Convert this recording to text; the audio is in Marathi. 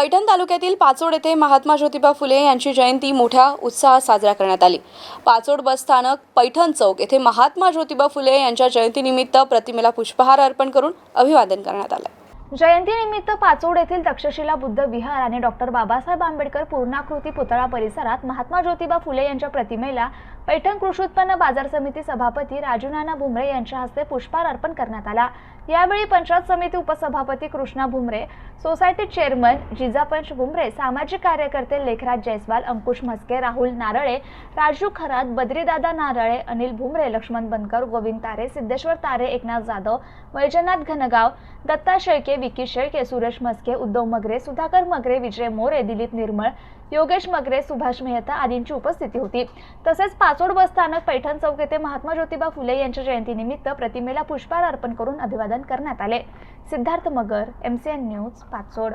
पैठण तालुक्यातील पाचोड येथे महात्मा ज्योतिबा फुले यांची जयंती मोठ्या उत्साहात साजरा करण्यात आली. पाचोड बस स्थानक पैठण चौक येथे महात्मा ज्योतिबा फुले यांच्या जयंतीनिमित्त प्रतिमेला पुष्पहार अर्पण करून अभिवादन करण्यात आलं. जयंतीनिमित्त पाचोड येथील तक्षशिला बुद्ध विहार आणि डॉक्टर बाबासाहेब आंबेडकर पूर्णाकृती पुतळा परिसरात महात्मा ज्योतिबा फुले यांच्या प्रतिमेला पैठण कृषी उत्पन्न बाजार समिती सभापती राजू नाना भुमरे यांच्या हस्ते पुष्पहार अर्पण करण्यात आला. यावेळी पंचायत समिती उपसभापती कृष्णा भुमरे सोसायटी चेअरमन जिजापंच भुमरे सामाजिक कार्यकर्ते लेखराज जयस्वाल अंकुश म्हस्के राहुल नारळे राजू खरात बद्रीदादा नारळे अनिल भुमरे लक्ष्मण बनकर गोविंद तारे सिद्धेश्वर तारे एकनाथ जाधव वैजनाथ घनगाव दत्ता शेळके विकी शेळके सुरेश म्हस्के उद्धव मगरे सुधाकर मगरे विजय मोरे दिलीप निर्मळ योगेश मगरे सुभाष मेहता आदींची उपस्थिती होती. तसेच पाचोड बस स्थानक पैठण चौक येथे महात्मा ज्योतिबा फुले यांच्या जयंतीनिमित्त प्रतिमेला पुष्पहार अर्पण करून अभिवादन करण्यात आले. Siddharth Magar MCN news Pachod.